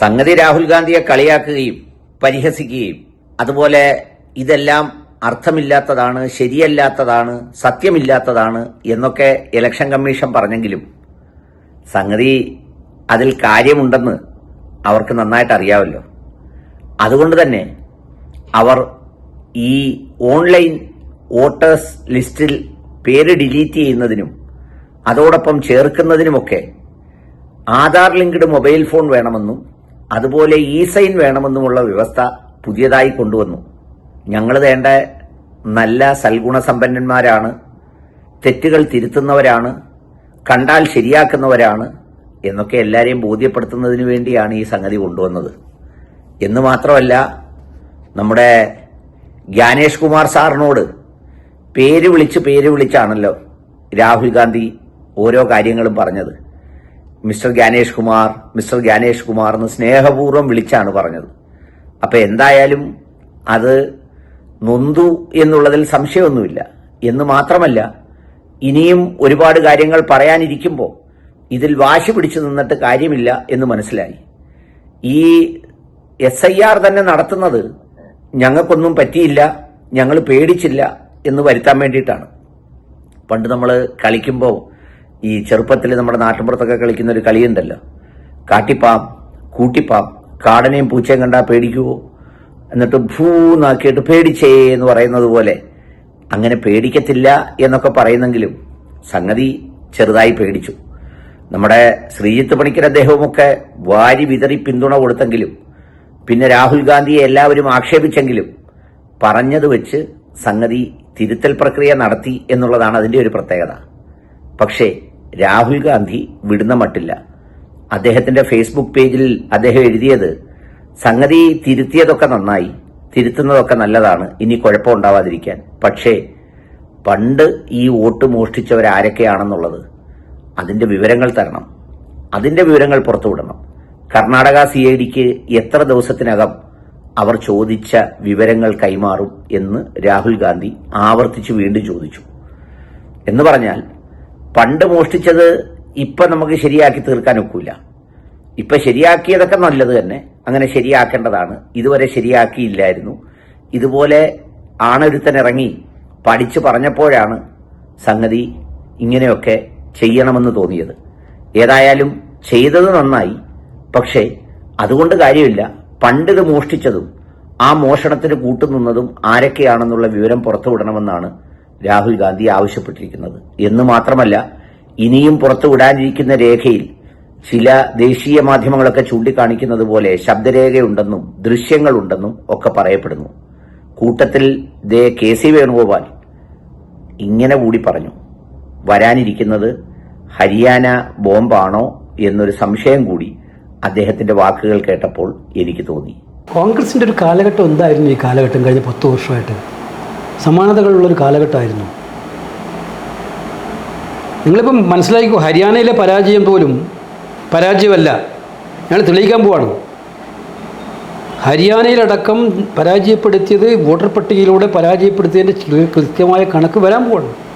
സംഗതി രാഹുൽ ഗാന്ധിയെ കളിയാക്കുകയും പരിഹസിക്കുകയും അതുപോലെ ഇതെല്ലാം അർത്ഥമില്ലാത്തതാണ് ശരിയല്ലാത്തതാണ് സത്യമില്ലാത്തതാണ് എന്നൊക്കെ ഇലക്ഷൻ കമ്മീഷൻ പറഞ്ഞെങ്കിലും സംഗതി അതിൽ കാര്യമുണ്ടെന്ന് അവർക്ക് നന്നായിട്ട് അറിയാമല്ലോ അതുകൊണ്ട് തന്നെ അവർ ഈ ഓൺലൈൻ വോട്ടേഴ്സ് ലിസ്റ്റിൽ പേര് ഡിലീറ്റ് ചെയ്യുന്നതിനും അതോടൊപ്പം ചേർക്കുന്നതിനുമൊക്കെ ആധാർ ലിങ്ക്ഡ് മൊബൈൽ ഫോൺ വേണമെന്നും അതുപോലെ ഇ സൈൻ വേണമെന്നുമുള്ള വ്യവസ്ഥ പുതിയതായി കൊണ്ടുവന്നു. ഞങ്ങൾ വേണ്ട നല്ല സൽഗുണസമ്പന്നന്മാരാണ് തെറ്റുകൾ തിരുത്തുന്നവരാണ് കണ്ടാൽ ശരിയാക്കുന്നവരാണ് എന്നൊക്കെ എല്ലാവരെയും ബോധ്യപ്പെടുത്തുന്നതിന് വേണ്ടിയാണ് ഈ സംഗതി കൊണ്ടുവന്നത്. എന്ന് മാത്രമല്ല നമ്മുടെ ജ്ഞാനേഷ് കുമാർ സാറിനോട് പേര് വിളിച്ച് പേര് വിളിച്ചാണല്ലോ രാഹുൽ ഗാന്ധി ഓരോ കാര്യങ്ങളും പറഞ്ഞത്. മിസ്റ്റർ ജ്ഞാനേഷ് കുമാർ മിസ്റ്റർ ജ്ഞാനേഷ് കുമാർ എന്ന് സ്നേഹപൂർവം വിളിച്ചാണ് പറഞ്ഞത്. അപ്പോൾ എന്തായാലും അത് നൊന്തു എന്നുള്ളതിൽ സംശയമൊന്നുമില്ല. എന്ന് മാത്രമല്ല ഇനിയും ഒരുപാട് കാര്യങ്ങൾ പറയാനിരിക്കുമ്പോൾ ഇതിൽ വാശി പിടിച്ചു നിന്നിട്ട് കാര്യമില്ല എന്ന് മനസ്സിലായി. ഈ എസ് ഐ ആർ തന്നെ നടത്തുന്നത് ഞങ്ങൾക്കൊന്നും പറ്റിയില്ല ഞങ്ങൾ പേടിച്ചില്ല എന്ന് വരുത്താൻ വേണ്ടിയിട്ടാണ്. പണ്ട് നമ്മൾ കളിക്കുമ്പോൾ ഈ ചെറുപ്പത്തിൽ നമ്മുടെ നാട്ടിൻപുറത്തൊക്കെ കളിക്കുന്ന ഒരു കളിയുണ്ടല്ലോ. കാട്ടിപ്പാം കൂട്ടിപ്പാം കാടനെയും പൂച്ചയും കണ്ടാൽ പേടിക്കുവോ? എന്നിട്ട് ഭൂന്നാക്കിയിട്ട് പേടിച്ചേ എന്ന് പറയുന്നത് പോലെ അങ്ങനെ പേടിക്കത്തില്ല എന്നൊക്കെ പറയുന്നെങ്കിലും സംഗതി ചെറുതായി പേടിച്ചു. നമ്മുടെ ശ്രീജിത്ത് പണിക്കർ അദ്ദേഹവുമൊക്കെ വാരി വിതറി പിന്തുണ കൊടുത്തെങ്കിലും പിന്നെ രാഹുൽ ഗാന്ധിയെ എല്ലാവരും ആക്ഷേപിച്ചെങ്കിലും പറഞ്ഞത് വെച്ച് സംഗതി തിരുത്തൽ പ്രക്രിയ നടത്തി എന്നുള്ളതാണ് അതിന്റെ ഒരു പ്രത്യേകത. പക്ഷേ രാഹുൽ ഗാന്ധി വിടുന്ന മട്ടില്ല. അദ്ദേഹത്തിന്റെ ഫേസ്ബുക്ക് പേജിൽ അദ്ദേഹം എഴുതിയത് സംഗതി തിരുത്തിയതൊക്കെ നന്നായി തിരുത്തുന്നതൊക്കെ നല്ലതാണ് ഇനി കുഴപ്പമുണ്ടാവാതിരിക്കാൻ പക്ഷേ പണ്ട് ഈ വോട്ട് മോഷ്ടിച്ചവരാരൊക്കെയാണെന്നുള്ളത് അതിന്റെ വിവരങ്ങൾ തരണം. അതിന്റെ വിവരങ്ങൾ പുറത്തുവിടണം കർണാടക സി ഐ ഡിക്ക് എത്ര ദിവസത്തിനകം അവർ ചോദിച്ച വിവരങ്ങൾ കൈമാറും എന്ന് രാഹുൽ ഗാന്ധി ആവർത്തിച്ച് വീണ്ടും ചോദിച്ചു. എന്ന് പറഞ്ഞാൽ പണ്ട് മോഷ്ടിച്ചത് ഇപ്പൊ നമുക്ക് ശരിയാക്കി തീർക്കാൻ ഒക്കില്ല ഇപ്പൊ ശരിയാക്കിയതൊക്കെ നല്ലത് തന്നെ. അങ്ങനെ ശരിയാക്കേണ്ടതാണ്. ഇതുവരെ ശരിയാക്കിയില്ലായിരുന്നു. ഇതുപോലെ ആണൊരുത്തൻ ഇറങ്ങി പഠിച്ചു പറഞ്ഞപ്പോഴാണ് സംഗതി ഇങ്ങനെയൊക്കെ ചെയ്യണമെന്ന് തോന്നിയത്. ഏതായാലും ചെയ്തത് നന്നായി. പക്ഷേ അതുകൊണ്ട് കാര്യമില്ല. പണ്ടിത് മോഷ്ടിച്ചതും ആ മോഷണത്തിന് കൂട്ടുനിന്നതും ആരൊക്കെയാണെന്നുള്ള വിവരം പുറത്തുവിടണമെന്നാണ് രാഹുൽ ഗാന്ധി ആവശ്യപ്പെട്ടിരിക്കുന്നത്. എന്ന് മാത്രമല്ല ഇനിയും പുറത്തുവിടാനിരിക്കുന്ന രേഖയിൽ ചില ദേശീയ മാധ്യമങ്ങളൊക്കെ ചൂണ്ടിക്കാണിക്കുന്നത് പോലെ ശബ്ദരേഖയുണ്ടെന്നും ദൃശ്യങ്ങളുണ്ടെന്നും ഒക്കെ പറയപ്പെടുന്നു. കൂട്ടത്തിൽ ദേ കെ സി വേണുഗോപാൽ ഇങ്ങനെ കൂടി പറഞ്ഞു. വരാനിരിക്കുന്നത് ഹരിയാന ബോംബാണോ എന്നൊരു സംശയം കൂടി അദ്ദേഹത്തിന്റെ വാക്കുകൾ കേട്ടപ്പോൾ എനിക്ക് തോന്നി. കോൺഗ്രസിന്റെ ഒരു കാലഘട്ടം എന്തായിരുന്നു ഈ കാലഘട്ടം കഴിഞ്ഞ പത്ത് വർഷമായിട്ട്? സമാനതകളുള്ളൊരു കാലഘട്ടമായിരുന്നു. നിങ്ങളിപ്പം മനസ്സിലാക്കിക്കോ ഹരിയാനയിലെ പരാജയം പോലും പരാജയമല്ല. ഞങ്ങൾ തെളിയിക്കാൻ പോവാണ്. ഹരിയാനയിലടക്കം പരാജയപ്പെടുത്തിയത് വോട്ടർ പട്ടികയിലൂടെ പരാജയപ്പെടുത്തിയതിന്റെ കൃത്യമായ കണക്ക് വരാൻ പോവാണ്.